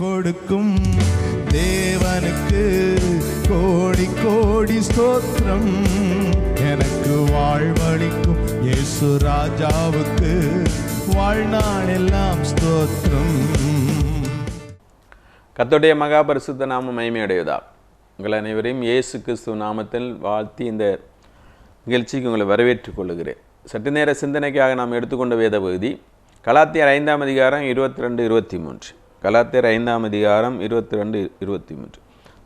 கொடுக்கும் தேவனுக்கு கோடி கோடி ஸ்தோத்திரம். எனக்கு வாழ்வழிக்கும் இயேசு ராஜாவுக்கு வாழ்நாள் எல்லாம் ஸ்தோத்திரம். கத்துடைய மகாபரிசுத்த நாம மகிமையடைவதா உங்கள் அனைவரையும் இயேசு கிறிஸ்துவ நாமத்தில் வாழ்த்தி இந்த நிகழ்ச்சிக்கு உங்களை வரவேற்றுக் கொள்கிறேன். சற்று நேர சிந்தனைக்காக நாம் எடுத்துக்கொண்ட வேத பகுதி கலாத்தியர் ஐந்தாம் அதிகாரம் இருபத்தி ரெண்டு இருபத்தி மூன்று. கலாத்தியர் ஐந்தாம் அதிகாரம் இருபத்தி ரெண்டு இருபத்தி மூன்று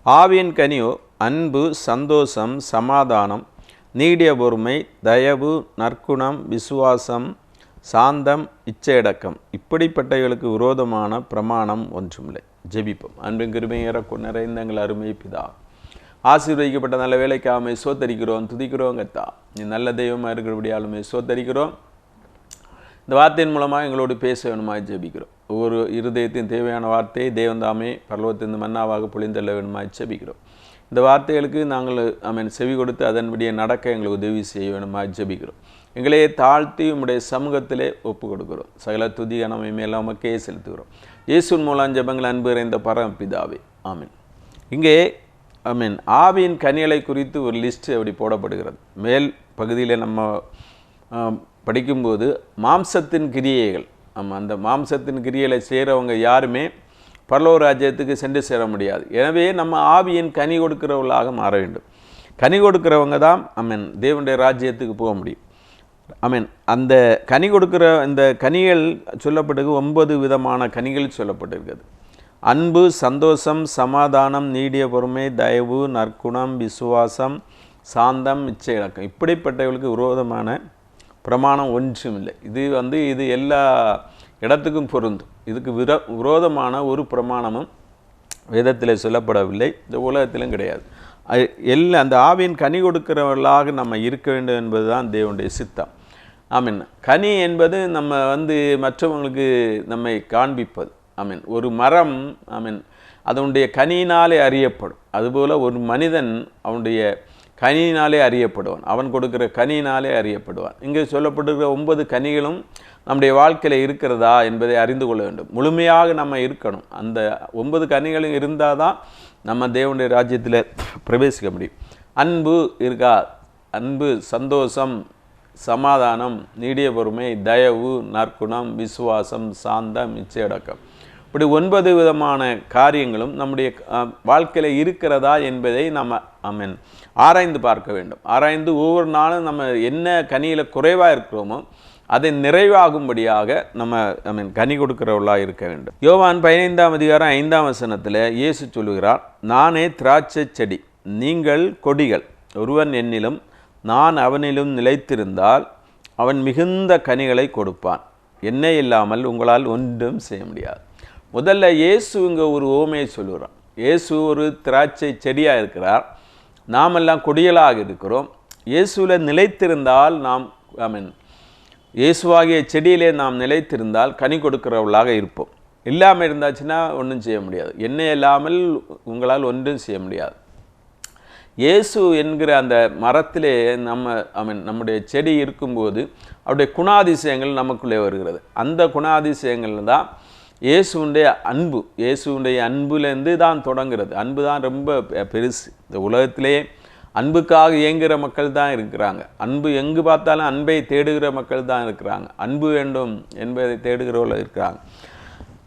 ஆவியின் கனியோ அன்பு சந்தோஷம் சமாதானம் நீடிய பொறுமை தயவு நற்குணம் விசுவாசம் சாந்தம் இச்சையடக்கம். இப்படிப்பட்டவர்களுக்கு விரோதமான பிரமாணம் ஒன்றுமில்லை. ஜெபிப்போம். அன்பின் கிருமையேற நிறைந்த எங்கள் அருமை பிதா. ஆசீர்வதிக்கப்பட்ட நல்ல வேலைக்காமை சோத்தரிக்கிறோம் துதிக்கிறோம் கத்தா நீ நல்ல தெய்வமாக இருக்கிறபடியாலுமே சோத்தரிக்கிறோம். இந்த வார்த்தையின் மூலமாக எங்களோடு பேச வேணுமாய் ஜெபிக்கிறோம். ஒவ்வொரு இருதயத்தின் தேவையான வார்த்தையை தேவந்தாமே பரலோகத்தின் மன்னாவாக பொழிந்தள்ள வேணுமாய் ஜபிக்கிறோம். இந்த வார்த்தைகளுக்கு நாங்கள் அமீன் செவி கொடுத்து அதன்படியே நடக்க எங்களுக்கு உதவி செய்ய வேணுமாய் ஜபிக்கிறோம். எங்களையே தாழ்த்தி உம்முடைய சமூகத்திலே ஒப்பு கொடுக்கிறோம் சகல துதி கனமை மேலாம் உமக்கே செலுத்துகிறோம். இயேசுவின் மூலம் ஜெபங்கள் அன்பு நிறைந்த பரமபிதாவே. ஆமீன். இங்கே ஐ மீன் ஆவியின் கனிகளை குறித்து ஒரு லிஸ்ட் அப்படி போடப்படுகிறது. மேல் பகுதியில் நம்ம படிக்கும்போது மாம்சத்தின் கிரியைகள் ஆமாம் அந்த மாம்சத்தின் கிரியலை செய்கிறவங்க யாருமே பரலோக ராஜ்யத்துக்கு சென்று சேர முடியாது. எனவே நம்ம ஆவியின் கனி கொடுக்கிறவர்களாக மாற வேண்டும். கனி கொடுக்கிறவங்க தான் ஐ மீன் தேவனுடைய ராஜ்யத்துக்கு போக முடியும். ஐ மீன் அந்த கனி கொடுக்கிற இந்த கனிகள் சொல்லப்பட்டது ஒன்பது விதமான கனிகள் சொல்லப்பட்டிருக்கிறது. அன்பு சந்தோஷம் சமாதானம் நீடிய பொறுமை தயவு நற்குணம் விசுவாசம் சாந்தம் இச்சை இலக்கம். இப்படிப்பட்டவர்களுக்கு விரோதமான பிரமாணம் ஒன்றும் இல்லை. இது வந்து இது எல்லா இடத்துக்கும் பொருந்தும். இதுக்கு விர விரோதமான ஒரு பிரமாணமும் வேதத்தில் சொல்லப்படவில்லை. இந்த உலகத்திலும் கிடையாது. எல்லா அந்த ஆவியின் கனி கொடுக்கிறவர்களாக நம்ம இருக்க வேண்டும் என்பதுதான் தேவனுடைய சித்தம். ஆமீன். கனி என்பது நம்ம வந்து மற்றவங்களுக்கு நம்மை காண்பிப்பது. ஆமீன். ஒரு மரம் ஆமீன் அதனுடைய கனியினாலே அறியப்படும். அதுபோல் ஒரு மனிதன் அவனுடைய கனியினாலே அறியப்படுவான். அவன் கொடுக்கிற கனியினாலே அறியப்படுவான். இங்கே சொல்லப்படுகிற ஒன்பது கனிகளும் நம்முடைய வாழ்க்கையில் இருக்கிறதா என்பதை அறிந்து கொள்ள வேண்டும். முழுமையாக நம்ம இருக்கணும். அந்த ஒன்பது கனிகளும் இருந்தால் தான் நம்ம தேவனுடைய ராஜ்யத்தில் பிரவேசிக்க முடியும். அன்பு இருக்கா? அன்பு சந்தோஷம் சமாதானம் நீடிய பொறுமை தயவு நற்குணம் விசுவாசம் சாந்தம் இச்சையடக்கம் இப்படி ஒன்பது விதமான காரியங்களும் நம்முடைய வாழ்க்கையில் இருக்கிறதா என்பதை நம்ம அமீன் ஆராய்ந்து பார்க்க வேண்டும். ஆராய்ந்து ஒவ்வொரு நாளும் நம்ம என்ன கனியில் குறைவாக இருக்கிறோமோ அதை நிறைவாகும்படியாக நம்ம ஐ மீன் கனி கொடுக்கிறவர்களாக இருக்க வேண்டும். யோவான் பதினைந்தாம் அதிகாரம் ஐந்தாம் வசனத்தில் இயேசு சொல்லுகிறார் நானே திராட்சை செடி நீங்கள் கொடிகள். ஒருவன் என்னிலும் நான் அவனிலும் நிலைத்திருந்தால் அவன் மிகுந்த கனிகளை கொடுப்பான். என்ன இல்லாமல் உங்களால் ஒன்றும் செய்ய முடியாது. முதல்ல இயேசு இங்கே ஒரு ஓமையை சொல்லுகிறான் இயேசு ஒரு திராட்சை செடியாக இருக்கிறார். நாமெல்லாம் கொடியலாக இருக்கிறோம். இயேசுவில் நிலைத்திருந்தால் நாம் ஐ மீன் இயேசுவாகிய செடியிலே நாம் நிலைத்திருந்தால் கனி கொடுக்கிறவர்களாக இருப்போம். இல்லாமல் இருந்தாச்சுன்னா ஒன்றும் செய்ய முடியாது. என்ன இல்லாமல் உங்களால் ஒன்றும் செய்ய முடியாது. இயேசு என்கிற அந்த மரத்திலே நம்ம ஐ மீன் நம்முடைய செடி இருக்கும்போது அவருடைய குணாதிசயங்கள் நமக்குள்ளே வருகிறது. அந்த குணாதிசயங்கள் தான் இயேசுடைய அன்பு இயேசுடைய அன்புலேருந்து தான் தொடங்குறது. அன்பு தான் ரொம்ப பெ- பெருசு. இந்த உலகத்திலே அன்புக்காக இயங்குகிற மக்கள் தான் இருக்கிறாங்க. அன்பு எங்கு பார்த்தாலும் அன்பை தேடுகிற மக்கள் தான் இருக்கிறாங்க. அன்பு வேண்டும் என்பதை தேடுகிறவர்கள் இருக்கிறாங்க.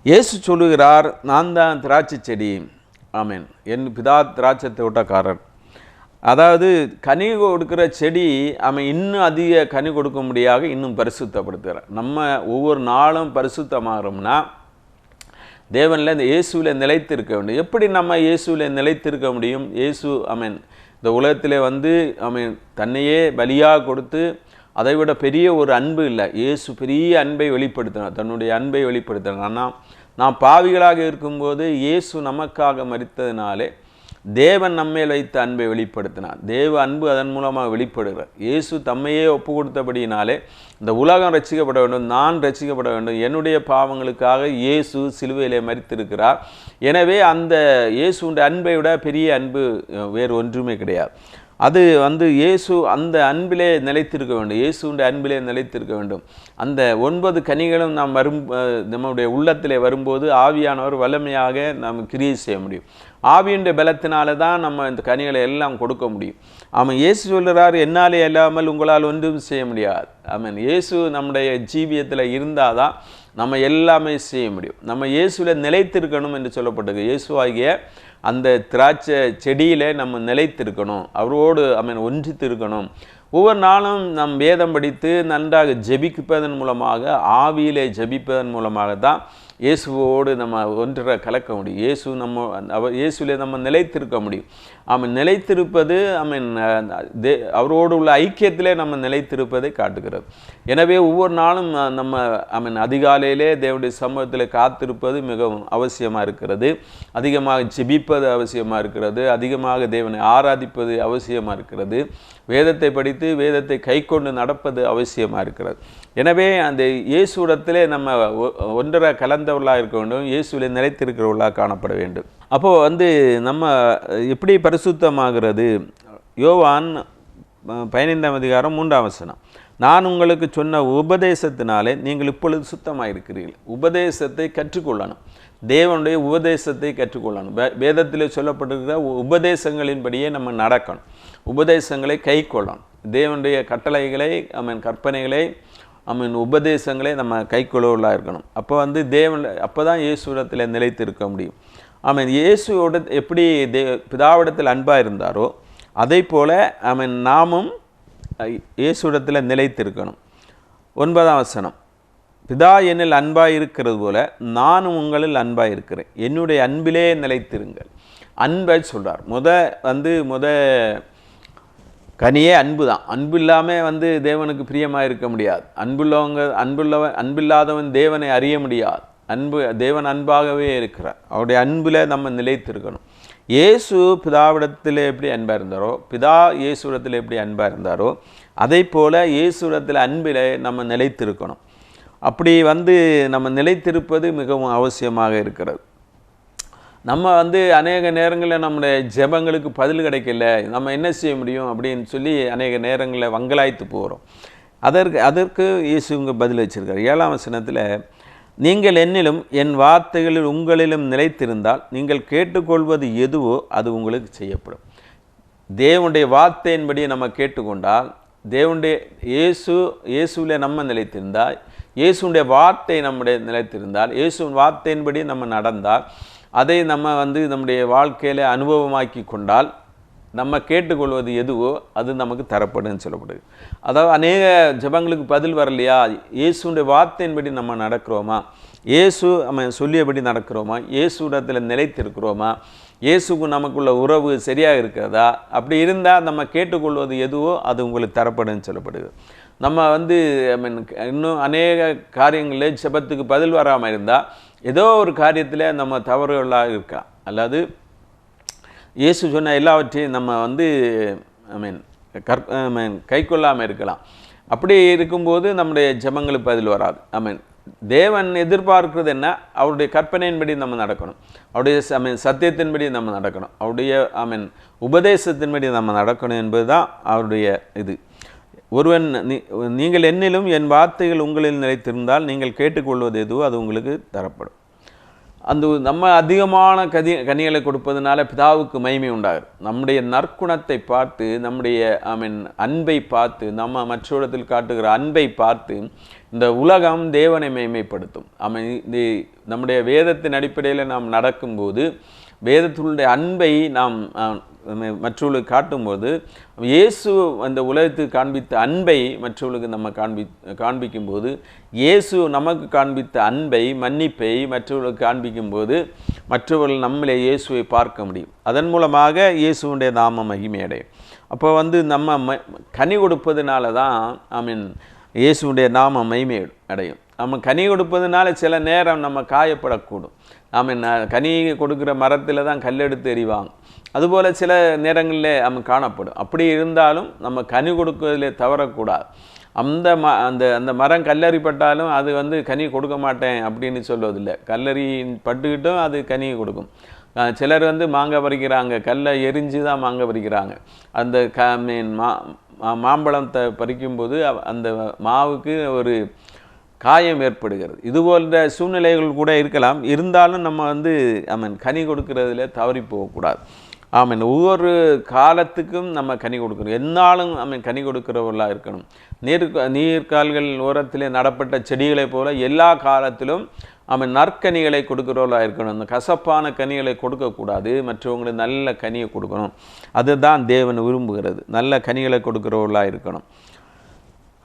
இயேசு சொல்லுகிறார் நான் தான் திராட்சை செடி. ஆமேன். என் பிதா திராட்சை தோட்டக்காரர். அதாவது கனி கொடுக்கிற செடி அவன் இன்னும் அதிக கனி கொடுக்கும்படியாக இன்னும் பரிசுத்தப்படுத்துகிறார். நம்ம ஒவ்வொரு நாளும் பரிசுத்தமாகறோம்னா தேவனில் இந்த இயேசுவில் நிலைத்திருக்க வேண்டும். எப்படி நம்ம இயேசுவில் நிலைத்திருக்க முடியும்? இயேசு அமீன் இந்த உலகத்தில் வந்து அமீன் தன்னையே பலியாக கொடுத்து அதை விட பெரிய ஒரு அன்பு இல்லை. இயேசு பெரிய அன்பை வெளிப்படுத்தினார். தன்னுடைய அன்பை வெளிப்படுத்தினார். ஆனால் நாம் பாவிகளாக இருக்கும்போது இயேசு நமக்காக மறித்ததினாலே தேவன் நம்மேல் வைத்த அன்பை வெளிப்படுத்தினார். தேவ அன்பு அதன் மூலமாக வெளிப்படுகிறார். இயேசு தம்மையே ஒப்பு கொடுத்தபடியினாலே இந்த உலகம் ரசிக்கப்பட வேண்டும் நான் ரசிக்கப்பட வேண்டும். என்னுடைய பாவங்களுக்காக இயேசு சிலுவையிலே மறித்திருக்கிறார் எனவே அந்த இயேசுடைய அன்பை விட பெரிய அன்பு வேறு ஒன்றுமே கிடையாது. அது வந்து இயேசு அந்த அன்பிலே நிலைத்திருக்க வேண்டும். இயேசுடைய அன்பிலே நிலைத்திருக்க வேண்டும். அந்த ஒன்பது கனிகளும் நாம் வரும் நம்முடைய உள்ளத்திலே வரும்போது ஆவியானவர் வல்லமையாக நாம் கிரியை செய்ய முடியும். ஆவியுடைய பலத்தினால தான் நம்ம இந்த கனிகளை எல்லாம் கொடுக்க முடியும். ஆமாம் இயேசு சொல்கிறார் என்னாலே இல்லாமல் உங்களால் ஒன்றும் செய்ய முடியாது. ஆமாம் இயேசு நம்முடைய ஜீவியத்தில் இருந்தால் தான் நம்ம எல்லாமே செய்ய முடியும். நம்ம இயேசுவில் நிலைத்திருக்கணும் என்று சொல்லப்பட்டது. இயேசுவாகிய அந்த திராட்சை செடியில் நம்ம நிலைத்திருக்கணும். அவரோடு அவன் மீன் ஒன்றித்திருக்கணும். ஒவ்வொரு நாளும் நம் வேதம் படித்து நன்றாக ஜெபிப்பதன் மூலமாக ஆவியிலே ஜெபிப்பதன் மூலமாக தான் இயேசுவோடு நம்ம ஒன்றரை கலக்க முடியும். இயேசு நம்ம அவர் இயேசுவிலே நம்ம நிலைத்திருக்க முடியும். அவன் நிலைத்திருப்பது அவன் தே அவரோடு உள்ள ஐக்கியத்திலே நம்ம நிலைத்திருப்பதை காட்டுகிறது. எனவே ஒவ்வொரு நாளும் நம்ம அவன் அதிகாலையிலே தேவனுடைய சமூகத்தில் காத்திருப்பது மிகவும் அவசியமாக இருக்கிறது. அதிகமாக ஜெபிப்பது அவசியமாக இருக்கிறது. அதிகமாக தேவனை ஆராதிப்பது அவசியமாக இருக்கிறது. வேதத்தை படித்து வேதத்தை கைக்கொண்டு நடப்பது அவசியமாக இருக்கிறது. எனவே அந்த இயேசுடத்திலே நம்ம ஒ- ஒன்றரை கலந்தவர்களாக இருக்க வேண்டும் இயேசுவிலே நிலைத்திருக்கிறவர்களாக காணப்பட வேண்டும். அப்போது வந்து நம்ம எப்படி பரிசுத்தமாகிறது? யோவான் பதினைந்தாம் அதிகாரம் மூன்றாம் வசனம். நான் உங்களுக்கு சொன்ன உபதேசத்தினாலே நீங்கள் இப்பொழுது சுத்தமாக இருக்கிறீர்கள் உபதேசத்தை கற்றுக்கொள்ளணும். தேவனுடைய உபதேசத்தை கற்றுக்கொள்ளணும். வே- சொல்லப்பட்டிருக்கிற உ- உபதேசங்களின்படியே நம்ம நடக்கணும். உபதேசங்களை கை கொள்ளணும். தேவனுடைய கட்டளைகளை அவன் கற்பனைகளை அவன் உபதேசங்களை நம்ம கைக்கொள்ளவர்களாக இருக்கணும். அப்போ வந்து தேவன் அப்போ தான் இயேசுவிடத்தில் நிலைத்திருக்க முடியும். அவன் இயேசுவோட எப்படி தே பிதாவிடத்தில் அன்பாக இருந்தாரோ அதே போல் அவன் நாமும் இயேசுடத்தில் நிலைத்திருக்கணும். ஒன்பதாம் வசனம். பிதா என்னில் அன்பாக இருக்கிறது போல நானும் உங்களில் அன்பாக இருக்கிறேன். என்னுடைய அன்பிலே நிலைத்திருங்கள். அன்பை சொல்கிறார் முத வந்து முத கனியே அன்பு தான் அன்பு இல்லாமல் வந்து தேவனுக்கு பிரியமாக இருக்க முடியாது. அன்புள்ளவங்க அன்புள்ளவன் அன்பில்லாதவன் தேவனை அறிய முடியாது. அன்பு தேவன் அன்பாகவே இருக்கிறார். அவருடைய அன்பில் நம்ம நிலைத்திருக்கணும். இயேசு பிதாவிடத்தில் எப்படி அன்பாக இருந்தாரோ பிதா இயேசுவிடத்தில் எப்படி அன்பாக இருந்தாரோ அதே போல் இயேசுவிடத்தில் அன்பில் நம்ம நிலைத்திருக்கணும். அப்படி வந்து நம்ம நிலைத்திருப்பது மிகவும் அவசியமாக இருக்கிறது. நம்ம வந்து அநேக நேரங்களில் நம்முடைய ஜெபங்களுக்கு பதில் கிடைக்கல நம்ம என்ன செய்ய முடியும் அப்படின்னு சொல்லி அநேக நேரங்களில் வங்கலாய்த்து போகிறோம். அதற்கு அதற்கு இயேசுங்க பதில் வச்சுருக்காரு. ஏழாம் வசனத்தில் நீங்கள் என்னிலும் என் வார்த்தைகளில் உங்களிலும் நிலைத்திருந்தால் நீங்கள் கேட்டுக்கொள்வது எதுவோ அது உங்களுக்கு செய்யப்படும். தேவனுடைய வார்த்தையின்படி நம்ம கேட்டுக்கொண்டால் தேவனுடைய இயேசு இயேசுவில் நம்ம நிலைத்திருந்தால் இயேசுடைய வார்த்தை நம்முடைய நிலைத்திருந்தால் இயேசுவின் வார்த்தையின்படி நம்ம நடந்தால் அதை நம்ம வந்து நம்முடைய வாழ்க்கையில் அனுபவமாக்கி கொண்டால் நம்ம கேட்டுக்கொள்வது எதுவோ அது நமக்கு தரப்படுன்னு சொல்லப்படுது. அதாவது அநேக ஜெபங்களுக்கு பதில் வரலையா? இயேசுடைய வார்த்தையின்படி நம்ம நடக்கிறோமா? இயேசு நம்ம சொல்லியபடி நடக்கிறோமா? இயேசுடத்தில் நிலைத்திருக்கிறோமா? இயேசுக்கு நமக்குள்ள உறவு சரியாக இருக்கிறதா? அப்படி இருந்தால் நம்ம கேட்டுக்கொள்வது எதுவோ அது உங்களுக்கு தரப்படுன்னு சொல்லப்படுது. நம்ம வந்து ஐ மீன் இன்னும் அநேக காரியங்களில் ஜெபத்துக்கு பதில் வராமல் இருந்தால் ஏதோ ஒரு காரியத்தில் நம்ம தவறுகளாக இருக்கா அல்லது இயேசு சொன்ன எல்லாவற்றையும் நம்ம வந்து ஐ மீன் கற் ஐ மீன் கை கொள்ளாமல் இருக்கலாம். அப்படி இருக்கும்போது நம்முடைய ஜபங்களுக்கு பதில் வராது. ஐ மீன் தேவன் எதிர்பார்க்கிறது என்ன? அவருடைய கற்பனையின்படி நம்ம நடக்கணும். அவருடைய ஐ மீன் சத்தியத்தின்படி நம்ம நடக்கணும். அவருடைய ஐ மீன் உபதேசத்தின்படி நம்ம நடக்கணும் என்பது தான் அவருடைய இது. ஒருவன் நீ நீங்கள் என்னிலும் என் வார்த்தைகள் உங்களில் நிலைத்திருந்தால் நீங்கள் கேட்டுக்கொள்வது எதுவோ அது உங்களுக்கு தரப்படும். அந்த நம்ம அதிகமான கதி கனிகளை கொடுப்பதனால பிதாவுக்கு மகிமை உண்டாகுது நம்முடைய நற்குணத்தை பார்த்து நம்முடைய ஐ மீன் அன்பை பார்த்து நம்ம மற்றவரிடத்தில் காட்டுகிற அன்பை பார்த்து இந்த உலகம் தேவனை மேன்மைப்படுத்தும் அமை இது நம்முடைய வேதத்தின் அடிப்படையில் நாம் நடக்கும்போது வேதத்தினுடைய அன்பை நாம் மற்றவர்களுக்கு காட்டும்போது இயேசு அந்த உலகத்துக்கு காண்பித்த அன்பை மற்றவர்களுக்கு நம்ம காண்பி காண்பிக்கும்போது இயேசு நமக்கு காண்பித்த அன்பை மன்னிப்பை மற்றவர்களுக்கு காண்பிக்கும்போது மற்றவர்கள் நம்மளே இயேசுவை பார்க்க முடியும். அதன் மூலமாக இயேசுவுடைய நாம மகிமையடையும். அப்போ வந்து நம்ம ம கனி கொடுப்பதுனால தான் ஐ மீன் இயேசுடைய நாம மகிமை அடையும் நம்ம கனி கொடுப்பதுனால சில நேரம் நம்ம காயப்படக்கூடும். நாம் கனி கொடுக்குற மரத்தில் தான் கல் எடுத்து எறிவாங்க. அதுபோல் சில நேரங்களில் நம்ம காணப்படும். அப்படி இருந்தாலும் நம்ம கனி கொடுக்கறதிலே தவறக்கூடாது. அந்த ம அந்த அந்த மரம் கல்லறிப்பட்டாலும் அது வந்து கனி கொடுக்க மாட்டேன் அப்படின்னு சொல்வதில்லை. கல்லறி பட்டுக்கிட்டும் அது கனி கொடுக்கும். சிலர் வந்து மாங்காய் பறிக்கிறாங்க. கல்லை எரிஞ்சு தான் மாங்காய் பறிக்கிறாங்க. அந்த க மீன் மா மாம்பழத்தை பறிக்கும்போது அந்த மாவுக்கு ஒரு காயம் ஏற்படுகிறது. இது போன்ற சூழ்நிலைகள் கூட இருக்கலாம். இருந்தாலும் நம்ம வந்து ஆமீன் கனி கொடுக்கறதுல தவறி போகக்கூடாது. ஆமீன். ஒவ்வொரு காலத்துக்கும் நம்ம கனி கொடுக்கணும். எந்நாளும் நம்ம கனி கொடுக்கிறவர்களாக இருக்கணும். நீர் நீர்கால்கள் ஓரத்திலே நடப்பட்ட செடிகளைப் போல எல்லா காலத்திலும் அவன் நற்கனிகளை கொடுக்குறவர்களாக இருக்கணும். அந்த கசப்பான கனிகளை கொடுக்கக்கூடாது. மற்றவங்களுக்கு நல்ல கனியை கொடுக்கணும். அதுதான் தேவன் விரும்புகிறது. நல்ல கனிகளை கொடுக்குறவர்களாக இருக்கணும்.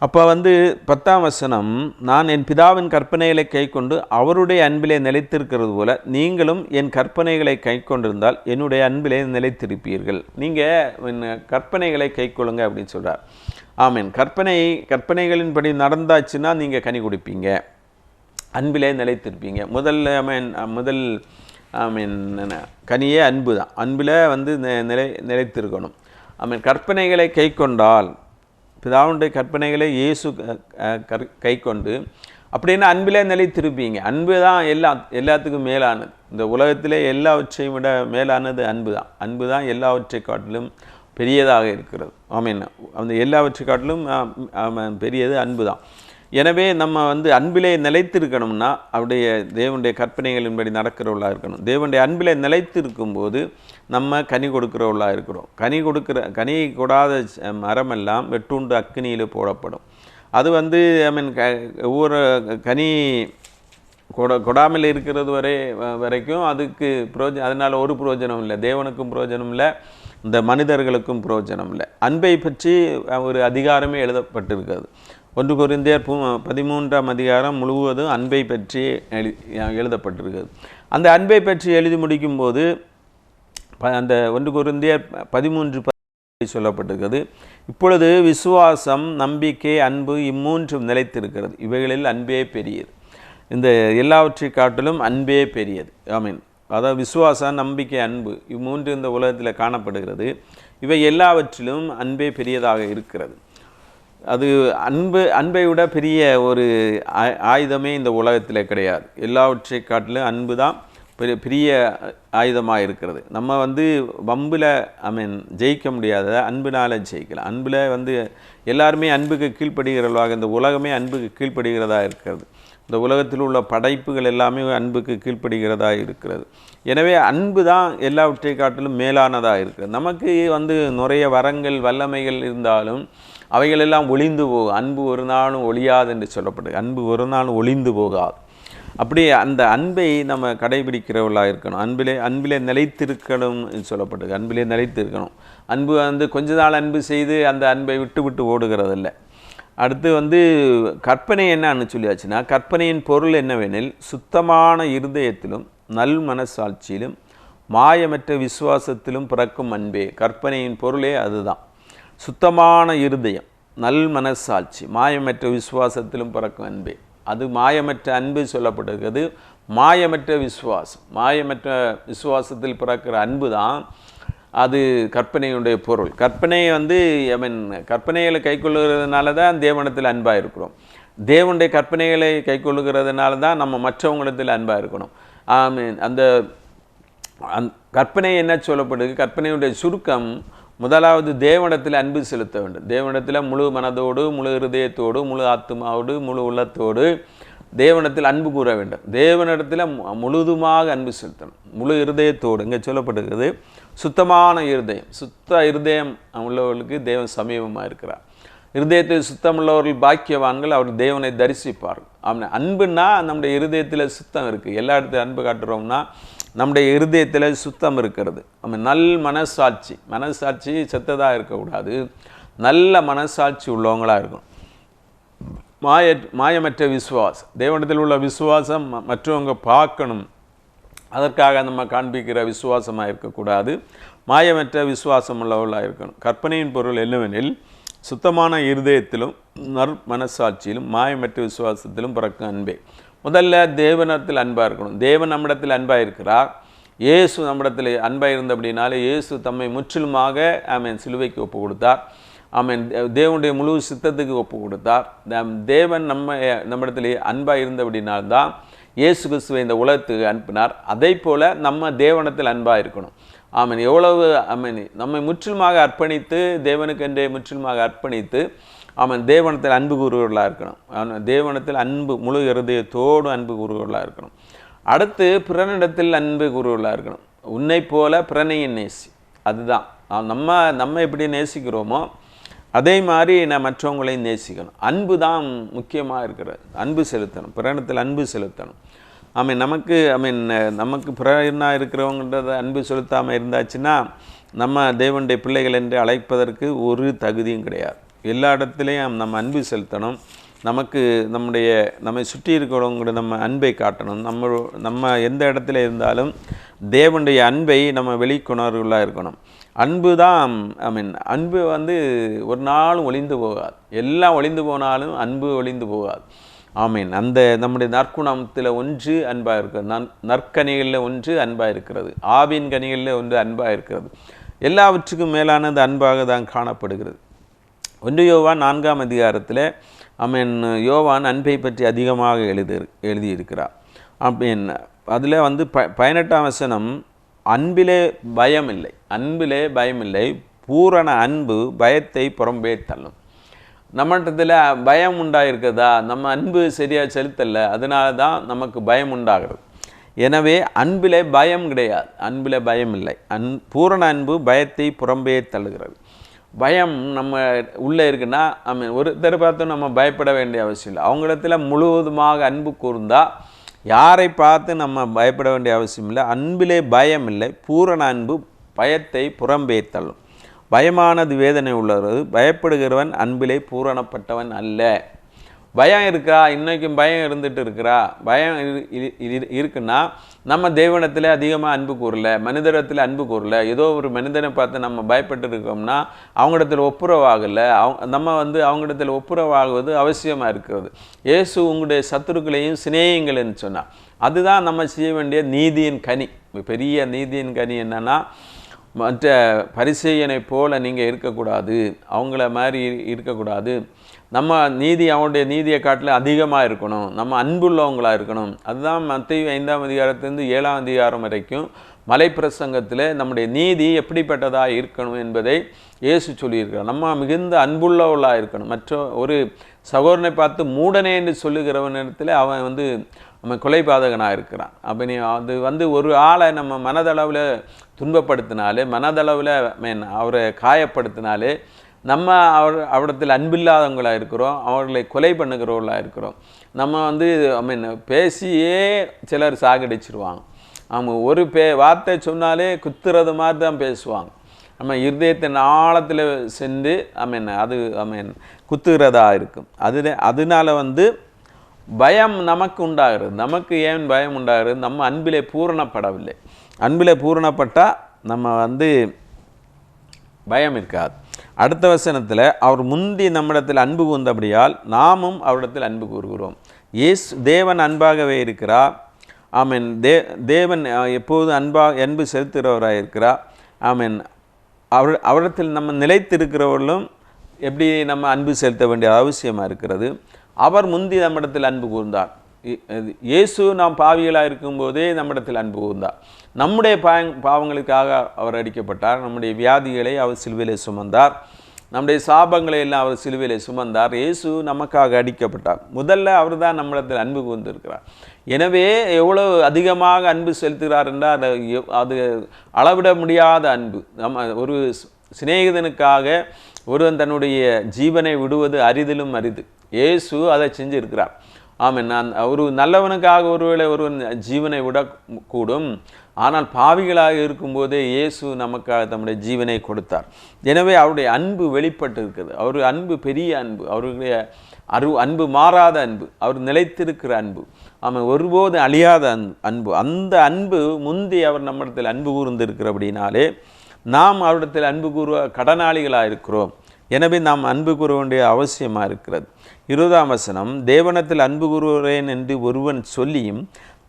அப்போ வந்து பத்தாம் வசனம் நான் என் பிதாவின் கற்பனைகளை கைக்கொண்டு அவருடைய அன்பிலே நிலைத்திருக்கிறது போல நீங்களும் என் கற்பனைகளை கைக்கொண்டிருந்தால் என்னுடைய அன்பிலே நிலைத்திருப்பீர்கள். நீங்கள் கற்பனைகளை கைக்கொள்ளுங்க அப்படின்னு சொல்கிறார் ஆமீன். கற்பனை கற்பனைகளின்படி நடந்தாச்சுன்னா நீங்கள் கனி கொடுப்பீங்க. அன்பிலே நிலைத்திருப்பீங்க. முதல்ல மீன் முதல் மீன் என்ன, கனியே அன்பு தான் அன்பில் வந்து நிலை நிலைத்திருக்கணும். ஆமீன். கற்பனைகளை கைக்கொண்டால் பிதாவுடைய கற்பனைகளை இயேசு கை கொண்டு அப்படின்னா அன்பிலே நிலைத்திருப்பீங்க. அன்பு தான் எல்லா எல்லாத்துக்கும் மேலானது. இந்த உலகத்திலே எல்லாவற்றையும் விட மேலானது அன்பு தான். அன்பு தான் எல்லாவற்றை காட்டிலும் பெரியதாக இருக்கிறது. ஆமீன். அந்த எல்லாவற்றை காட்டிலும் ஆமாம், பெரியது அன்பு தான். எனவே நம்ம வந்து அன்பிலே நிலைத்திருக்கணும்னா அவருடைய தேவனுடைய கற்பனைகளின்படி நடக்கிறவளாக இருக்கணும். தேவனுடைய அன்பிலே நிலைத்திருக்கும்போது நம்ம கனி கொடுக்கிறவளாக இருக்கிறோம். கனி கொடுக்கிற கனி கொடாத மரமெல்லாம் வெட்டுண்டு அக்னியில் போடப்படும். அது வந்து ஐ மீன் க ஒவ்வொரு கனி கொட கொடாமல் இருக்கிறது வரை வரைக்கும் அதுக்கு புரோஜ அதனால் ஒரு புரோஜனம் இல்லை. தேவனுக்கும் புரோஜனம் இல்லை. இந்த மனிதர்களுக்கும் புரோஜனம் இல்லை. அன்பை பற்றி ஒரு அதிகாரமே எழுதப்பட்டிருக்கிறது. ஒன்று கொரிந்தியர் பூ பதிமூன்றாம் அதிகாரம் முழுவதும் அன்பை பற்றி எழு எழுதப்பட்டிருக்கிறது. அந்த அன்பை பற்றி எழுதி முடிக்கும்போது ப- அந்த ஒன்று கொரிந்தியர் பதிமூன்று சொல்லப்பட்டிருக்கிறது. இப்பொழுது விசுவாசம் நம்பிக்கை அன்பு இம்மூன்றும் நிலைத்திருக்கிறது. இவைகளில் அன்பே பெரியது. இந்த எல்லாவற்றை காட்டிலும் அன்பே பெரியது. ஆமீன். அதாவது விசுவாசம் நம்பிக்கை அன்பு இம்மூன்று இந்த உலகத்தில் காணப்படுகிறது. இவை எல்லாவற்றிலும் அன்பே பெரியதாக இருக்கிறது. அது அன்பு அன்பை விட பெரிய ஒரு ஆ- ஆயுதமே இந்த உலகத்தில் கிடையாது. எல்லாவற்றை காட்டிலும் அன்பு தான் பெரிய பெரிய ஆயுதமாக இருக்கிறது. நம்ம வந்து வம்பில் ஐ மீன் ஜெயிக்க முடியாத அன்பினால் ஜெயிக்கலாம். அன்பில் வந்து எல்லாருமே அன்புக்கு கீழ்ப்படுகிறவர்களாக இந்த உலகமே அன்புக்கு கீழ்ப்படுகிறதா இருக்கிறது. இந்த உலகத்தில் உள்ள படைப்புகள் எல்லாமே அன்புக்கு கீழ்ப்படுகிறதா இருக்கிறது. எனவே அன்பு தான் எல்லாவற்றை காட்டிலும் மேலானதாக இருக்கிறது. நமக்கு வந்து நிறைய வரங்கள் வல்லமைகள் இருந்தாலும் அவைகளெல்லாம் ஒளிந்து போகும் அன்பு ஒரு நாளும் ஒளியாது என்று சொல்லப்படுது. அன்பு ஒரு நாளும் ஒளிந்து போகாது. அப்படி அந்த அன்பை நம்ம கடைபிடிக்கிறவர்களாக இருக்கணும். அன்பிலே அன்பிலே நிலைத்திருக்கணும் சொல்லப்படுது. அன்பிலே நிலைத்திருக்கணும். அன்பு வந்து கொஞ்ச நாள் அன்பு செய்து அந்த அன்பை விட்டு விட்டு ஓடுகிறதில்ல. அடுத்து வந்து கற்பனை என்னன்னு சொல்லியாச்சுன்னா கற்பனையின் பொருள் என்னவெனில் சுத்தமான இருதயத்திலும் நல் மனசாட்சியிலும் மாயமற்ற விசுவாசத்திலும் பிறக்கும் அன்பே. கற்பனையின் பொருளே அதுதான். சுத்தமான இருதயம் நல் மனசாட்சி மாயமற்ற விசுவாசத்திலும் பிறக்கும் அன்பே. அது மாயமற்ற அன்பு சொல்லப்படுகிறது மாயமற்ற விசுவாசம் மாயமற்ற விசுவாசத்தில் பிறக்கிற அன்பு தான் அது கற்பனையுடைய பொருள். கற்பனை வந்து ஐ மீன் கற்பனைகளை கைக்கொள்ளுகிறதுனால தான் தேவனத்தில் அன்பாக இருக்கிறோம். தேவனுடைய கற்பனைகளை கைக்கொள்ளுகிறதுனால தான் நம்ம மற்றவங்களிடத்தில் அன்பாக இருக்கணும். ஐ மீன் அந்த அந் கற்பனை என்ன சொல்லப்படுது? கற்பனையுடைய சுருக்கம் முதலாவது தேவனிடத்தில் அன்பு செலுத்த வேண்டும். தேவனிடத்தில் முழு மனதோடு முழு இருதயத்தோடு முழு ஆத்மாவோடு முழு உள்ளத்தோடு தேவனிடத்தில் அன்பு கூற வேண்டும். தேவனிடத்தில் மு- முழுதுமாக அன்பு செலுத்தணும். முழு இருதயத்தோடு இங்கே சொல்லப்படுகிறது. சுத்தமான இருதயம் சுத்த இருதயம் உள்ளவர்களுக்கு தேவன் சமீபமாக இருக்கிறார். இருதயத்தில் சுத்தம் உள்ளவர்கள் பாக்கியவான்கள் அவர் தேவனை தரிசிப்பார்கள். அவனை அன்புன்னா நம்முடைய இருதயத்தில் சுத்தம் இருக்குது எல்லா இடத்துல அன்பு காட்டுறோம்னா நம்முடைய இருதயத்தில் சுத்தம் இருக்கிறது. நம்ம நல் மனசாட்சி மனசாட்சி செத்ததாக இருக்கக்கூடாது. நல்ல மனசாட்சி உள்ளவங்களாக இருக்கும் மாய மாயமற்ற விசுவாசம் தேவனத்தில் உள்ள விசுவாசம் மற்றவங்க பார்க்கணும். அதற்காக நம்ம காண்பிக்கிற விசுவாசமாக இருக்கக்கூடாது. மாயமற்ற விசுவாசம் உள்ளவர்களாக இருக்கணும். கற்பனையின் பொருள் என்னவெனில் சுத்தமான இருதயத்திலும் நற் மனசாட்சியிலும் மாயமற்ற விசுவாசத்திலும் பிறக்கும் அன்பே. முதல்ல தேவனத்தில் அன்பாக இருக்கணும். தேவன் நம்மிடத்தில் அன்பாக இருக்கிறார். இயேசு நம்மிடத்தில் அன்பாக இருந்த அப்படின்னாலே இயேசு தம்மை முற்றிலுமாக ஆமேன் சிலுவைக்கு ஒப்பு கொடுத்தார். ஆமேன் தேவனுடைய முழு சித்தத்துக்கு ஒப்பு கொடுத்தார். நம் தேவன் நம்ம நம்மிடத்தில் அன்பாக இருந்த அப்படின்னால்தான் இயேசு கிறிஸ்துவை இந்த உலகத்துக்கு அனுப்பினார். அதே போல் நம்ம தேவனத்தில் அன்பாக இருக்கணும். ஆமென். எவ்வளவு ஆமென் நம்மை முற்றிலுமாக அர்ப்பணித்து தேவனுக்கென்றே முற்றிலுமாக அர்ப்பணித்து அவன் தேவனத்தில் அன்பு கூறுவர்களாக இருக்கணும். அவன் தேவனத்தில் அன்பு முழு இருதயத்தோடு அன்பு கூறுவர்களாக இருக்கணும். அடுத்து பிறனிடத்தில் அன்பு கூறுவர்களாக இருக்கணும். உன்னை போல பிறனையின் நேசி. அதுதான். நம்ம நம்ம எப்படி நேசிக்கிறோமோ அதே மாதிரி நான் மற்றவங்களையும் நேசிக்கணும். அன்பு தான் முக்கியமாக இருக்கிறது. அன்பு செலுத்தணும். பிறனிடத்தில் அன்பு செலுத்தணும். ஐ மீன் நமக்கு ஐ மீன் நமக்கு பிறனாக இருக்கிறவங்கன்றத அன்பு செலுத்தாமல் இருந்தாச்சுன்னா நம்ம தேவனுடைய பிள்ளைகள் என்று அழைப்பதற்கு ஒரு தகுதியும் கிடையாது. எல்லா இடத்துலையும் நம்ம அன்பு செலுத்தணும். நமக்கு நம்முடைய நம்மை சுற்றி இருக்கிறவங்க நம்ம அன்பை காட்டணும். நம்ம நம்ம எந்த இடத்துல இருந்தாலும் தேவனுடைய அன்பை நம்ம வெளிக்கொணர்வுகளாக இருக்கணும். அன்பு தான் ஐ மீன் அன்பு வந்து ஒரு நாளும் ஒளிந்து போகாது. எல்லாம் ஒளிந்து போனாலும் அன்பு ஒளிந்து போகாது. ஆமீன். அந்த நம்முடைய நற்குணத்தில் ஒன்று அன்பாக இருக்கிறது. நன் நற்கனிகளில் ஒன்று அன்பாக இருக்கிறது. ஆவின் கனிகளில் ஒன்று அன்பாக இருக்கிறது. எல்லாவற்றுக்கும் மேலானது அன்பாக தான் காணப்படுகிறது. ஒன்று யோவான் நான்காம் அதிகாரத்தில் அமீன் யோவான் அன்பை பற்றி அதிகமாக எழுதி எழுதியிருக்கிறார். அப்படின் அதில் வந்து ப பதினெட்டாம் வசனம் அன்பிலே பயம் இல்லை அன்பிலே பயம் இல்லை பூரண அன்பு பயத்தை புறம்பே தள்ளும். நம்மகிட்டத்தில் பயம் உண்டாயிருக்குதா? நம்ம அன்பு சரியாக செலுத்தலை அதனால தான் நமக்கு பயம் உண்டாகிறது. எனவே அன்பிலே பயம் கிடையாது அன்பிலே பயம் இல்லை அன் பூரண அன்பு பயத்தை புறம்பே தள்ளுகிறது. பயம் நம்ம உள்ளே இருக்குன்னா நம்ம ஒருத்தர் பார்த்து நம்ம பயப்பட வேண்டிய அவசியம் இல்லை. அவங்களிடத்தில் முழுவதுமாக அன்பு கூர்ந்தால் யாரை பார்த்து நம்ம பயப்பட வேண்டிய அவசியம் இல்லை. அன்பிலே பயம் இல்லை. பூரண அன்பு பயத்தை புறம்பே தள்ளும் பயமானது வேதனை உள்ளது. பயப்படுகிறவன் அன்பிலே பூரணப்பட்டவன் அல்ல. பயம் இருக்கா? இன்றைக்கும் பயம் இருந்துட்டு இருக்கிறா? பயம் இரு- இருக்குன்னா நம்ம தெய்வனத்தில் அதிகமாக அன்பு கூறல மனிதரத்தில் அன்பு கூறல ஏதோ ஒரு மனிதனை பார்த்து நம்ம பயப்பட்டு இருக்கோம்னா அவங்களிடத்தில் ஒப்புரவாகலை அவங்க நம்ம வந்து அவங்களிடத்தில் ஒப்புரவாகுவது அவசியமாக இருக்கிறது. இயேசு உங்களுடைய சத்துருக்களையும் சிநேகிங்கள்னு சொன்னால் அதுதான் நம்ம செய்ய வேண்டிய நீதியின் கனி. பெரிய நீதியின் கனி என்னன்னா மற்ற பரிசீலனை போல் நீங்கள் இருக்கக்கூடாது. அவங்கள மாதிரி இருக்கக்கூடாது. நம்ம நீதி அவனுடைய நீதியை காட்டில் அதிகமாக இருக்கணும். நம்ம அன்புள்ளவங்களாக இருக்கணும். அதுதான் மத்திய ஐந்தாம் அதிகாரத்திலிருந்து ஏழாம் அதிகாரம் வரைக்கும் மலைப்பிரசங்கத்தில் நம்முடைய நீதி எப்படிப்பட்டதாக இருக்கணும் என்பதை இயேசு சொல்லியிருக்கிறார். நம்ம மிகுந்த அன்புள்ளவளாக இருக்கணும். மற்ற ஒரு சகோதரனை பார்த்து மூடனே என்று சொல்லுகிறவனிடத்தில் அவன் வந்து நம்ம கொலைபாதகனாக இருக்கிறான். அப்போ நீ அது வந்து ஒரு ஆளை நம்ம மனதளவில் துன்பப்படுத்தினாலே மனதளவில் மீன் அவரை காயப்படுத்தினாலே நம்ம அவர் அவரிடத்தில் அன்பில்லாதவங்களாக இருக்கிறோம் அவர்களை கொலை பண்ணுகிறவர்களாக இருக்கிறோம். நம்ம வந்து ஐ மீன் பேசியே சிலர் சாகடிச்சிருவாங்க. அவங்க ஒரு பே வார்த்தை சொன்னாலே குத்துறது மாதிரி தான் பேசுவாங்க. நம்ம இருதயத்தின் ஆழத்தில் சென்று ஐ மீன் அது ஐ மீன் குத்துகிறதா இருக்கும். அது அதனால வந்து பயம் நமக்கு உண்டாகிறது. நமக்கு ஏன் பயம் உண்டாகிறது? நம்ம அன்பிலே பூரணப்படவில்லை. அன்பிலே பூரணப்பட்டால் நம்ம வந்து பயம் இருக்காது. அடுத்த வசனத்தில் அவர் முந்தி நம்மிடத்தில் அன்பு கூர்ந்தபடியால் நாமும் அவரிடத்தில் அன்பு கூறுகிறோம். இயேசு தேவன் அன்பாகவே இருக்கிறார். ஆமென். தே தேவன் எப்போது எப்போதும் அன்பாக அன்பு செலுத்துகிறவராக இருக்கிறார். ஆமென். அவர் அவரிடத்தில் நம்ம நிலைத்திருக்கிறவர்களும் எப்படி நம்ம அன்பு செலுத்த வேண்டிய அவசியமாக இருக்கிறது. அவர் முந்தி நம்மிடத்தில் அன்பு கூர்ந்தார். இயேசு நாம் பாவிகளாக இருக்கும்போதே நம்மிடத்தில் அன்பு கூர்ந்தார். நம்முடைய பாவ பாவங்களுக்காக அவர் அடிக்கப்பட்டார். நம்முடைய வியாதிகளை அவர் சிலுவையிலே சுமந்தார். நம்முடைய சாபங்களை எல்லாம் அவர் சிலுவையிலே சுமந்தார். இயேசு நமக்காக அடிக்கப்பட்டார். முதல்ல அவர் தான் நம்மிடத்தில் அன்பு கூர்ந்திருக்கிறார். எனவே எவ்வளோ அதிகமாக அன்பு செலுத்துகிறார் என்றால் அது அது அளவிட முடியாத அன்பு. நம்ம ஒரு சிநேகிதனுக்காக ஒருவன் தன்னுடைய ஜீவனை விடுவது அரிதிலும் அரிது. இயேசு அதை செஞ்சிருக்கிறார். ஆமென். நான் ஒரு நல்லவனுக்காக ஒருவேளை ஒருவன் ஜீவனை விடக்கூடும் ஆனால் பாவிகளாக இருக்கும்போதே இயேசு நமக்காக தம்முடைய ஜீவனை கொடுத்தார். எனவே அவருடைய அன்பு வெளிப்பட்டு இருக்குது அவர் அன்பு பெரிய அன்பு. அவருடைய அரு அன்பு மாறாத அன்பு. அவர் நிலைத்திருக்கிற அன்பு. ஆமாம் ஒருபோது அழியாத அன்பு அன்பு. அந்த அன்பு முந்தி அவர் நம்மிடத்தில் அன்பு கூர்ந்திருக்கிறபடினாலே நாம் அவரிடத்தில் அன்பு கூறுவ கடனாளிகளாக இருக்கிறோம். எனவே நாம் அன்பு கூற வேண்டிய அவசியமாக இருக்கிறது. இருபதாம் வசனம் தேவனத்தில் அன்பு கூறுகிறேன் என்று ஒருவன் சொல்லியும்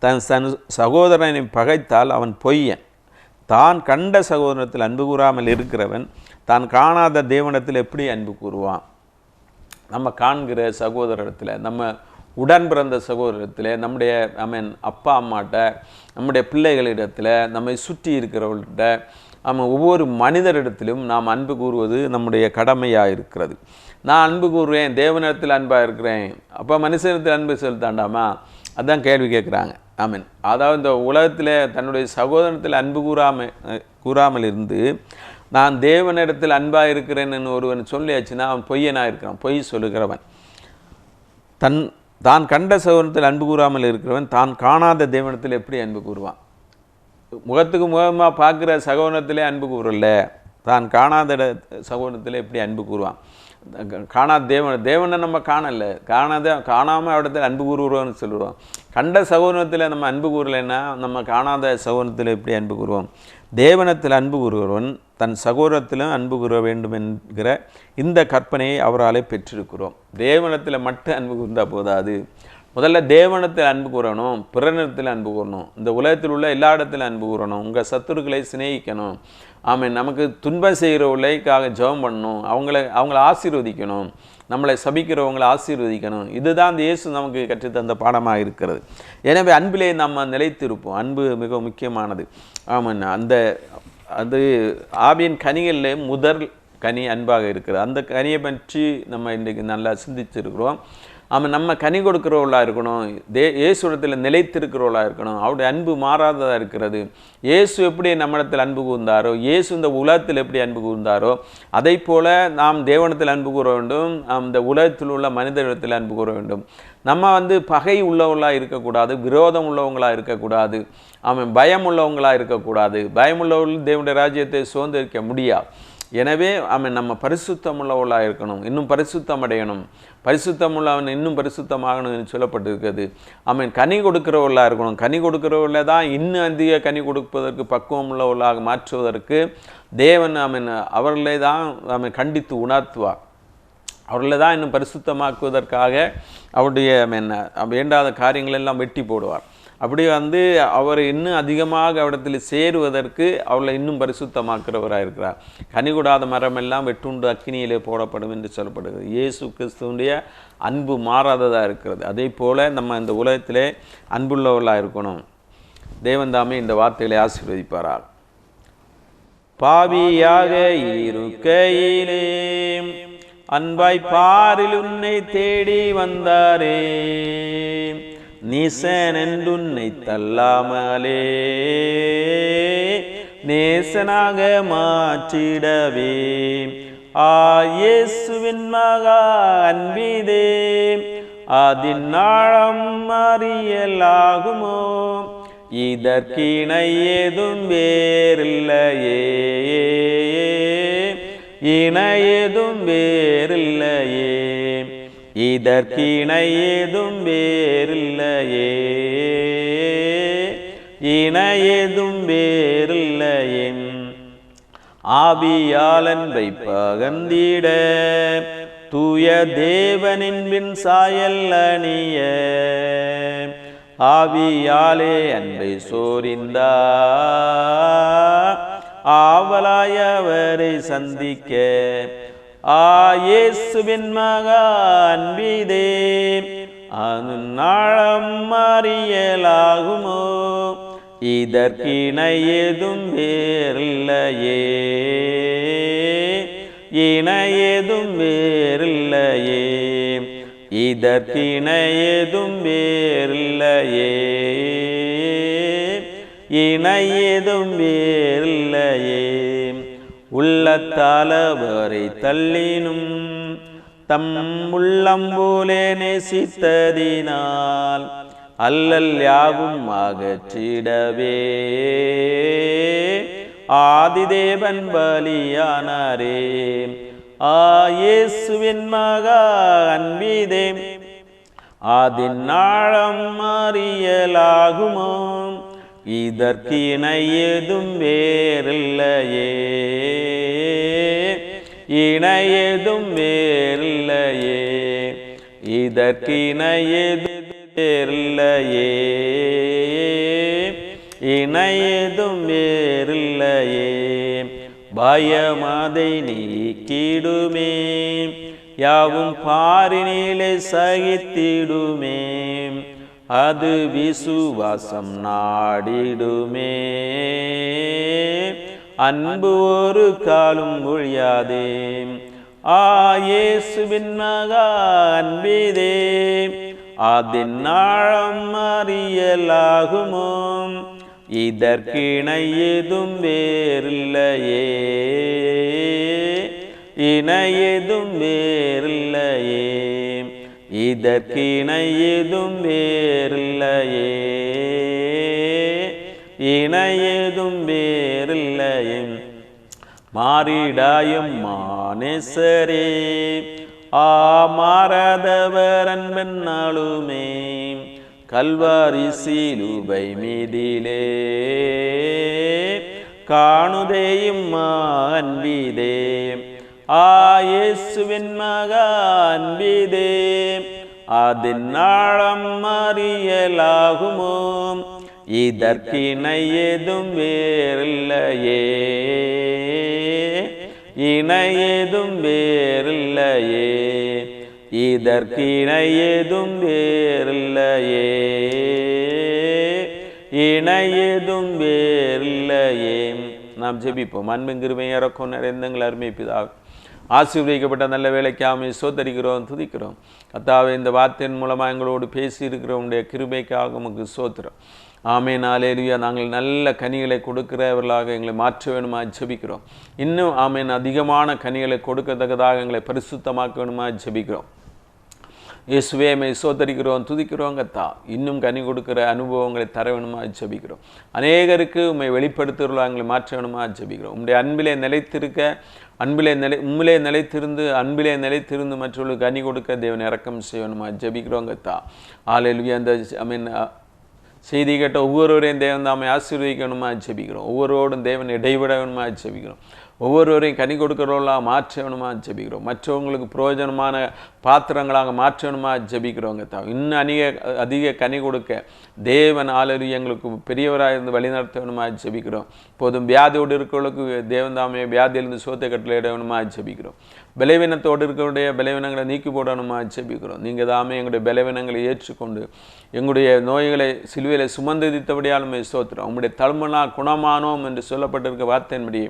தன் தன் சகோதரனை பகைத்தால் அவன் பொய்யன். தான் கண்ட சகோதரத்தில் அன்பு கூறாமல் இருக்கிறவன் தான் காணாத தேவனத்தில் எப்படி அன்பு கூறுவான்? நம்ம காண்கிற சகோதரத்தில் நம்ம உடன் பிறந்த சகோதரத்தில் நம்முடைய ஐ மீன் அப்பா அம்மாட்ட நம்முடைய பிள்ளைகளிடத்தில் நம்மை சுற்றி இருக்கிறவர்கிட்ட நம்ம ஒவ்வொரு மனிதரிடத்திலும் நாம் அன்பு கூறுவது நம்முடைய கடமையாக இருக்கிறது. நான் அன்பு கூறுவேன் தேவனிடத்தில் அன்பாக இருக்கிறேன் அப்போ மனுஷனிடத்தில் அன்பு செலுத்தாண்டாமா? அதான் கேள்வி கேட்குறாங்க. ஆமீன். அதாவது இந்த உலகத்தில் தன்னுடைய சகோதரத்தில் அன்பு கூறாமல் கூறாமல் இருந்து நான் தேவனிடத்தில் அன்பாக இருக்கிறேன்னு ஒருவன் சொல்லியாச்சுன்னா அவன் பொய்யனாக இருக்கிறான். பொய் சொல்லுகிறவன். தன் தான் கண்ட சகோதரத்தில் அன்பு கூறாமல் இருக்கிறவன் தான் காணாத தேவனத்தில் எப்படி அன்பு கூறுவான்? முகத்துக்கு முகமாக பார்க்குற சகோதரத்திலே அன்பு கூறல தான் காணாத இட சகோதரத்தில் எப்படி அன்பு கூறுவான்? காணாத தேவன் தேவனை நம்ம காணலை. காணாத காணாமல் இடத்துல அன்பு கூறுவோம்னு சொல்லுவோம் கண்ட சகோதரத்தில் நம்ம அன்பு கூறலைன்னா நம்ம காணாத சகோதரத்தில் எப்படி அன்பு கூறுவோம்? தேவனத்தில் அன்பு கூறுகிறவன் தன் சகோதரத்திலும் அன்பு கூற வேண்டும் என்கிற இந்த கற்பனையை அவராலே பெற்றிருக்கிறோம். தேவனத்தில் மட்டும் அன்பு கூர்ந்தால் போதாது. முதல்ல தேவனத்தில் அன்பு கூறணும் பிறனிடத்தில் அன்பு கூறணும் இந்த உலகத்தில் உள்ள எல்லா இடத்துல அன்பு கூறணும் உங்கள் சத்துருக்களை சிநேகிக்கணும் ஆமாம் நமக்கு துன்பம் செய்கிறவர்களுக்காக ஜெபம் பண்ணணும் அவங்கள அவங்கள ஆசீர்வதிக்கணும் நம்மளை சபிக்கிறவங்களை ஆசீர்வதிக்கணும். இதுதான் அந்த இயேசு நமக்கு கற்றுத்தந்த பாடமாக இருக்கிறது. எனவே அன்பிலே நம்ம நிலைத்திருப்போம். அன்பு மிக முக்கியமானது. ஆமாம் அந்த அது ஆவியின் கனிகளில் முதல் கனி அன்பாக இருக்கிறது. அந்த கனியை பற்றி நம்ம இன்றைக்கு நல்லா சிந்திச்சிருக்கிறோம். ஆமாம் நம்ம கனி கொடுக்குறவளாக இருக்கணும். தே இயேசுடத்தில் நிலைத்திருக்கிறவளாக இருக்கணும். அவருடைய அன்பு மாறாததாக இருக்கிறது. இயேசு எப்படி நம்மிடத்தில் அன்பு கூர்ந்தாரோ இயேசு இந்த உலகத்தில் எப்படி அன்பு கூர்ந்தாரோ அதை போல நாம் தேவனத்தில் அன்பு கூற வேண்டும். அந்த இந்த உலகத்தில் உள்ள மனிதனிடத்தில் அன்பு கூற வேண்டும். நம்ம வந்து பகை உள்ளவங்களாக இருக்கக்கூடாது விரோதம் உள்ளவங்களாக இருக்கக்கூடாது அவன் பயம் உள்ளவங்களாக இருக்கக்கூடாது. பயம் உள்ளவர்கள் தேவனுடைய ராஜ்யத்தை சுதந்திரிக்க முடியாது. எனவே அவன் நம்ம பரிசுத்தமுள்ளவளாக இருக்கணும் இன்னும் பரிசுத்தம் அடையணும் பரிசுத்தமுள்ளவன் இன்னும் பரிசுத்தமாகணும்னு சொல்லப்பட்டிருக்கிறது. அவன் கனி கொடுக்கிறவர்களாக இருக்கணும். கனி கொடுக்கிறவர்கள தான் இன்னும் அதிக கனி கொடுப்பதற்கு பக்குவம் உள்ளவர்களாக மாற்றுவதற்கு தேவன் அவன் அவர்களை தான் அவன் கண்டித்து உணர்த்துவார். அவர்களை தான் இன்னும் பரிசுத்தமாக்குவதற்காக அவருடைய என்ன வேண்டாத காரியங்களெல்லாம் வெட்டி போடுவார். அப்படி வந்து அவர் இன்னும் அதிகமாக அவரிடத்தில் சேருவதற்கு அவளை இன்னும் பரிசுத்தமாக்குறவராக இருக்கிறார் கனிகூடாத மரமெல்லாம் வெட்டுண்டு அக்கினியிலே போடப்படும் என்று சொல்லப்படுகிறது. இயேசு கிறிஸ்துவனுடைய அன்பு மாறாததாக இருக்கிறது. அதே போல் நம்ம இந்த உலகத்திலே அன்புள்ளவர்களாக இருக்கணும் தேவன்தாமே இந்த வார்த்தைகளை ஆசீர்வதிப்பாரால் பாவியாக இருக்கையிலே அன்பாய் பாரில் உன்னை தேடி வந்தாரே. நீசன் என்றுன்னை தள்ளாமலே. நேசனாக மாற்றிடவே. ஆயேசுவின் மகா அன்பிதே. அதின் நாழம் அறியலாகுமோ? இதற்கிணை ஏதும் வேறில்லையே. இணை ஏதும் வேறில்லையே. இதற்கிணை ஏதும் வேறில்லையே. இணையதும் வேறில்லையே ஆவியாளன் பகந்திட தூய தேவனின் பின் சாயல் அணிய. ஆவியாலே அன்பை சோரிந்தா ஆவலாயவரை சந்திக்க. ஆயேசுவின் மகான் அன்பிதே அது நாளம் அறியலாகுமோ? இதற்கிணை ஏதும் வேறில்லையே. இணை இணையதும் வேறில்லையே. இதற்கிணை ஏதும் வேறில்லையே. இணை இணையதும் வேறில்லையே. உள்ளத்தால வரை தள்ளினும் தம் உள்ளம் போலே நேசித்ததினால் அல்லல் யாவும் அகற்றிடவே. ஆதிதேவன் பலியானாரே. ஆயேசுவின் மகா அன்பிதே. அதின் நாழம் அறியலாகுமோ? இதற்கு இணை ஏதும் வேறில்லையே. இணையதும் வேறில்லையே. இதற்கு இணை ஏதும் வேறில்லையே. இணையதும் வேறில்லையே. பயமதை நீக்கிடுமே. யாவும் பாரினிலே சகித்திடுமே. அது விசுவாசம் நாடிடுமே. அன்பு ஒரு காலும் ஒழியாதே. ஆயேசுவின் மகா அன்பிதே. அதன் நாழம் அறியலாகுமோ? இதற்கிணை எதும் வேறில்லையே. இணை எதும் வேறில்லையே. இதற்கிணை ஏதும் வேறில்லையே. இணையதும் வேறில்லையே. மாறிடாயும் மானேசரே. ஆ மாறாதவர் அன்பன் நாளுமே. கல்வாரி சீலுபை மீதிலே. காணுதேயும் அன்பிதே. ஆயேசுவின் மகா அன்பிதே அதன் நாளம் அறியலாகுமோ? இதற்கிணை ஏதும் வேறில்லையே. இணை இணையதும் வேறில்லையே. இதற்கிணை ஏதும் வேறில்லையே. இணை இணையதும் வேறில்லையே. நாம் ஜெபிப்போம். அன்பின் கிருமையை இறக்கும் நிறைந்தங்கள் அருமை பிதாவே. ஆசீர்வதிக்கப்பட்ட நல்ல வேலைக்கு ஆமை சோத்தரிக்கிறோம் துதிக்கிறோம். கத்தாவே இந்த வார்த்தையின் மூலமாக எங்களோடு பேசி இருக்கிற உடைய கிருபைக்காக உமக்கு சோத்திரம். ஆமே நாங்கள் நல்ல கனிகளை கொடுக்கிறவர்களாக எங்களை மாற்ற வேணுமா ஜெபிக்கிறோம். இன்னும் ஆமேன் அதிகமான கனிகளை கொடுக்கத்தக்கதாக எங்களை பரிசுத்தமாக்க வேணுமா ஜெபிக்கிறோம். இயேசுவே மை சோதரிக்கிறோம் துதிக்கிறோம் கத்தா. இன்னும் கனி கொடுக்கிற அனுபவங்களை தர வேணுமா ஜபிக்கிறோம். அநேகருக்கு உண்மை வெளிப்படுத்துகிறவங்களை மாற்ற வேணுமா ஜபிக்கிறோம். உங்களுடைய அன்பிலே நிலைத்திருக்க அன்பிலே நிலை உண்மையிலே நிலைத்திருந்து அன்பிலே நிலைத்திருந்து மற்றவர்களுக்கு கனி கொடுக்க தேவன் இறக்கம் செய்யணுமா? ஜெபிக்கிறோம் கத்தா. ஆலையில் அந்த ஐ மீன் செய்தி கேட்ட ஒவ்வொருவரையும் தேவன் தாமை ஆசீர்வதிக்கணுமா? ஜபிக்கிறோம். ஒவ்வொருவரோடும் தேவன் இடைவிடணுமா ஜபிக்கிறோம். ஒவ்வொருவரையும் கனி கொடுக்கிறவர்களாக மாற்றணுமா ஜபிக்கிறோம். மற்றவங்களுக்கு பிரயோஜனமான பாத்திரங்களாக மாற்றணுமா ஜபிக்கிறோங்க தான் இன்னும் அதிக அதிக கனி கொடுக்க தேவன் ஆளறி எங்களுக்கு பெரியவராக இருந்து வழிநடத்தணுமா ஜபிக்கிறோம். போதும் வியாதியோடு இருக்கிறவங்களுக்கு தேவன் தாமே வியாதியிலிருந்து சோத்தை கட்டளையிடணுமா ஜபிக்கிறோம். பலவீனத்தோடு இருக்கக்கூடிய பலவீனங்களை நீக்கி போடணுமா ஜெபிக்கிறோம். நீங்கள் தாமே எங்களுடைய பலவீனங்களை ஏற்றுக்கொண்டு எங்களுடைய நோய்களை சிலுவையில் சுமந்தித்தபடியாலுமே சோத்திரம் உங்களுடைய தழுமனா குணமானோம் என்று சொல்லப்பட்டிருக்க வார்த்தையின்படி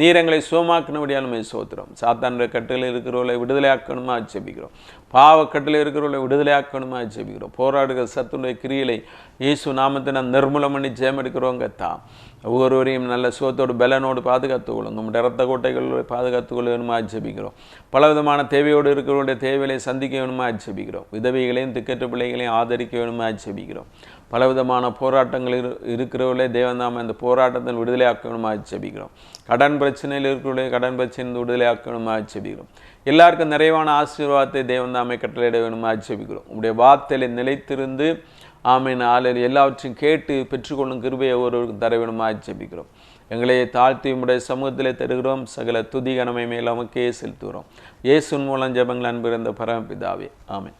நீர் எங்களை சுகமாக்கினபடியாலுமே சோத்திரம் சாத்தானுடைய கட்டில் இருக்கிறவர்களை விடுதலையாக்கணுமா ஜெபிக்கிறோம். பாவக்கட்டில் இருக்கிறவர்களை விடுதலையாக்கணுமா ஜெபிக்கிறோம். போராடுகிற சத்துடைய கிரியலை இயேசு நாமத்தை நான் நிர்மூலம் பண்ணி ஜெயம் எடுக்கிறோங்க தான் ஒவ்வொருவரையும் நல்ல சுகத்தோடு பலனோடு பாதுகாத்து கொள்ளுங்க நம்முடைய இரத்த கோட்டைகளோடு பாதுகாத்து கொள்ள வேணுமா ஜெபிக்கிறோம். பலவிதமான தேவையோடு இருக்கிறவருடைய தேவைகளை சந்திக்க வேணுமா ஜெபிக்கிறோம். விதவைகளையும் திக்கற்ற பிள்ளைகளையும் ஆதரிக்க வேணுமா ஜெபிக்கிறோம். பலவிதமான போராட்டங்கள் இரு இருக்கிறவர்களே தேவந்தாம இந்த போராட்டத்தில் விடுதலையாக்கணுமா ஜெபிக்கிறோம். கடன் பிரச்சனையில் இருக்கிறவர்களே கடன் பிரச்சனை விடுதலையாக்கணுமா ஜெபிக்கிறோம். எல்லாருக்கும் நிறைவான ஆசீர்வாதத்தை தேவந்தாமை கட்டளையிட வேணுமா ஜெபிக்கிறோம் உங்களுடைய வார்த்தையில நிலைத்திருந்து ஆமீன் ஆலையில் எல்லாவற்றையும் கேட்டு பெற்றுக்கொள்ளும் கிருபையை ஒருவருக்கும் தர வேணுமா ஜெபிக்கிறோம் எங்களை தாழ்த்தி உடைய சமூகத்திலே தருகிறோம். சகல துதி கனமை மேல் நமக்கே செலுத்துகிறோம். இயேசுன் மூலம் ஜெபங்கள் அன்பிருந்த பரமபிதாவே. ஆமீன்.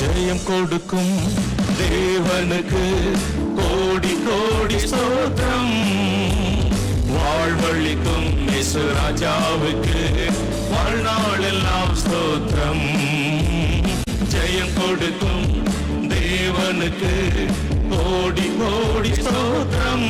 ஜெயம் கொடுக்கும் தேவனுக்கு கோடி கோடி சோத்திரம் வாழ்வழிக்கும் ராஜாவுக்கு வாழ்நாளெல்லாம் ஸ்தோத்திரம். ஜெயம் கொடுக்கும் தேவனுக்கு. ஓடி ஓடி ஸ்தோத்திரம்.